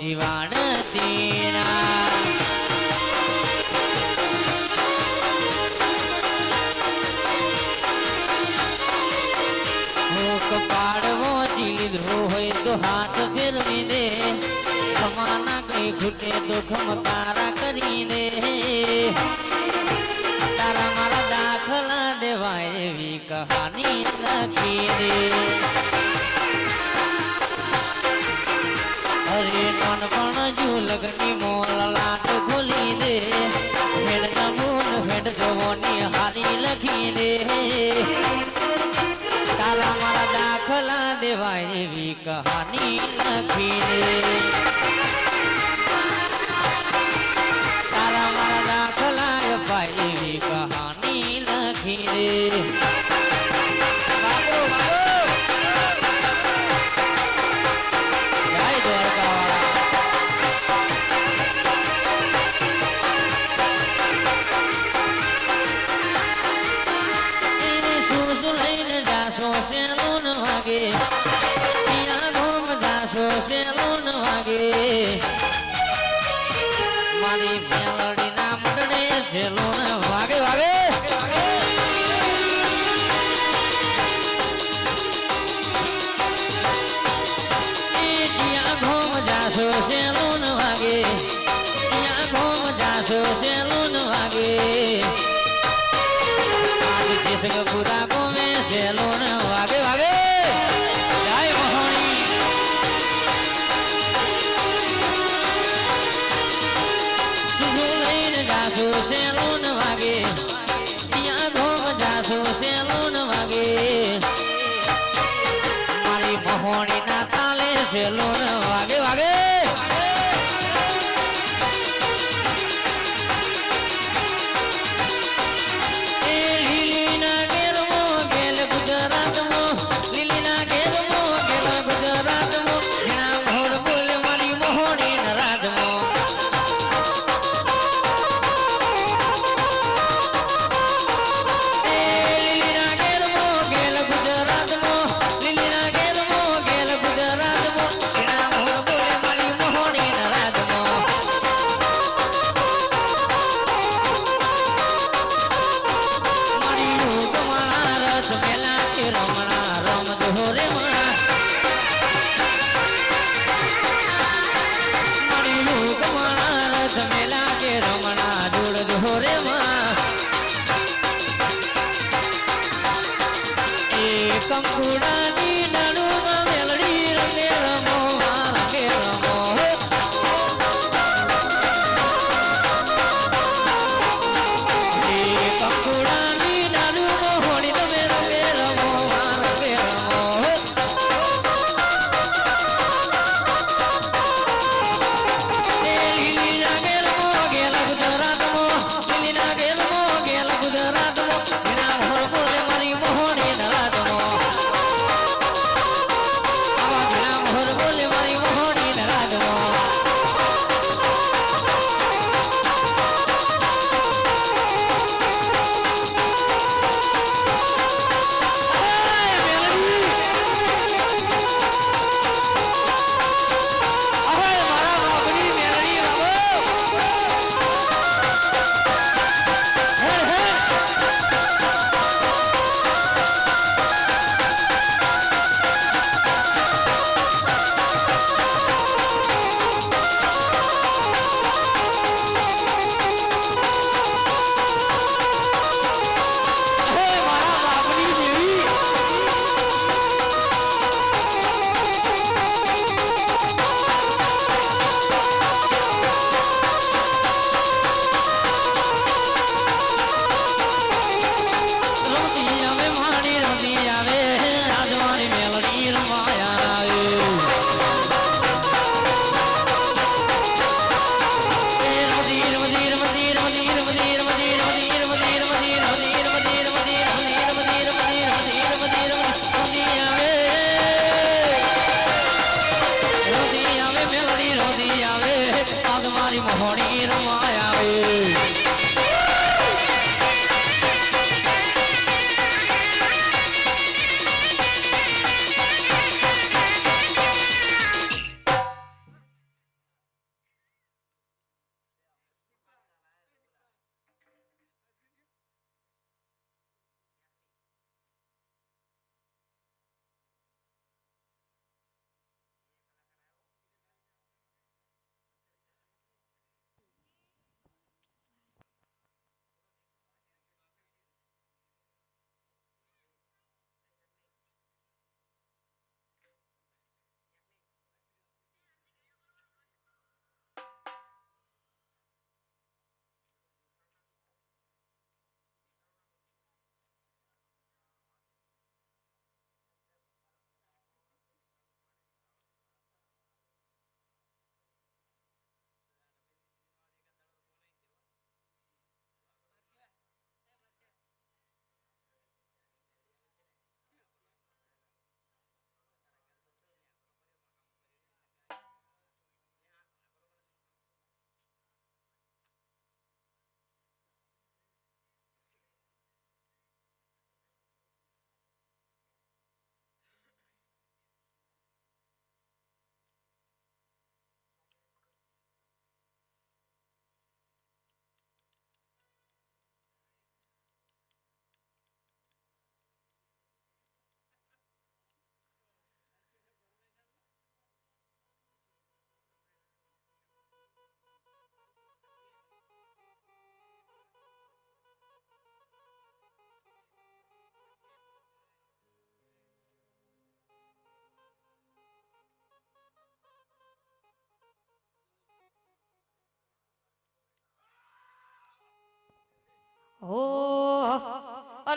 જીવાણ તેરા પાડવો લીધો હોય તો હાથ ફેરવી દે. ખમાના કઈ ઘૂટે તો ખમ તારા કરી દે. તારા મારા દાખલા દેવાય એવી કહાની લખી દે. never knew સેલું વાગે ત્યાં ઘોમ જાશો સેલું વાગે આજ દેશ પૂરા ગોમે સેલું વાગે વાગે સેલુન વાગે ત્યાં ઘોમ જાશો સેલુન વાગે મારી મહોણી ના તાલે સેલુન আমি মা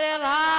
અરે રાતો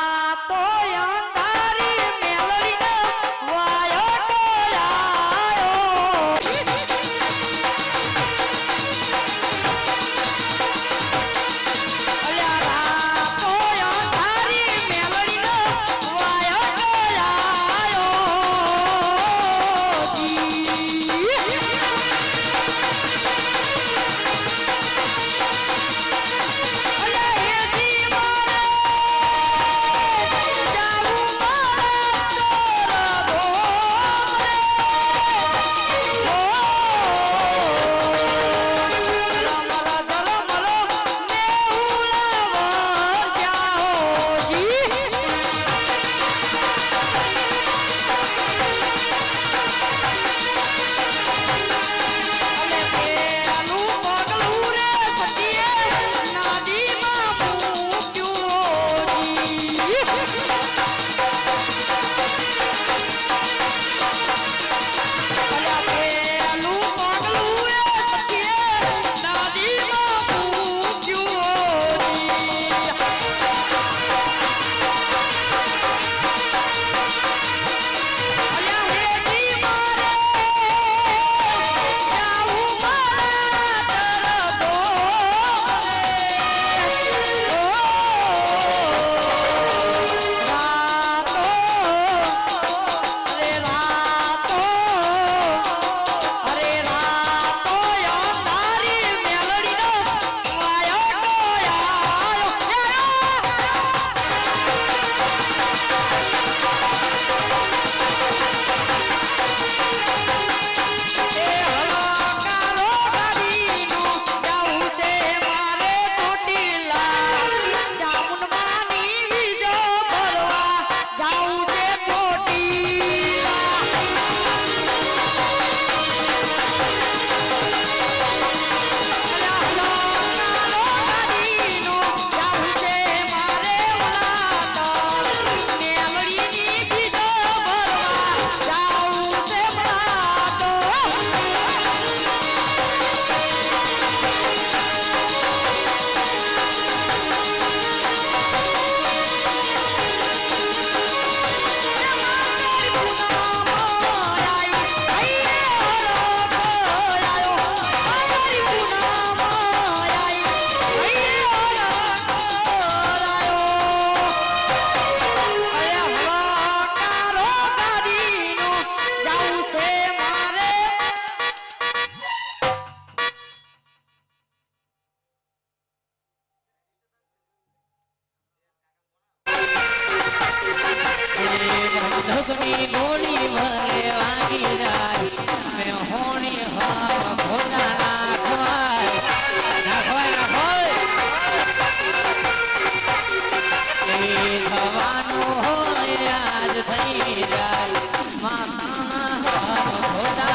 माता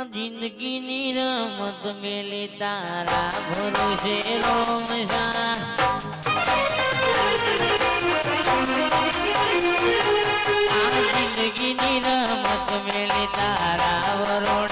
આ જિંદગીની રમત મેલી તારા ભરોસે રોમ આ જિંદગીની રમત મેલી તારા વરોડે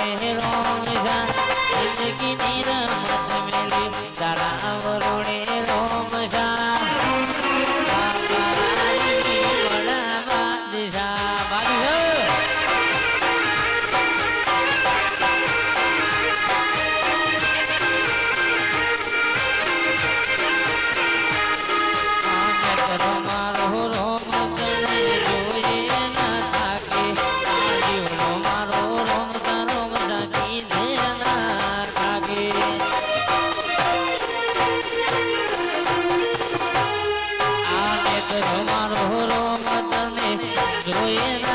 એક રમારો રમતને જોઈએ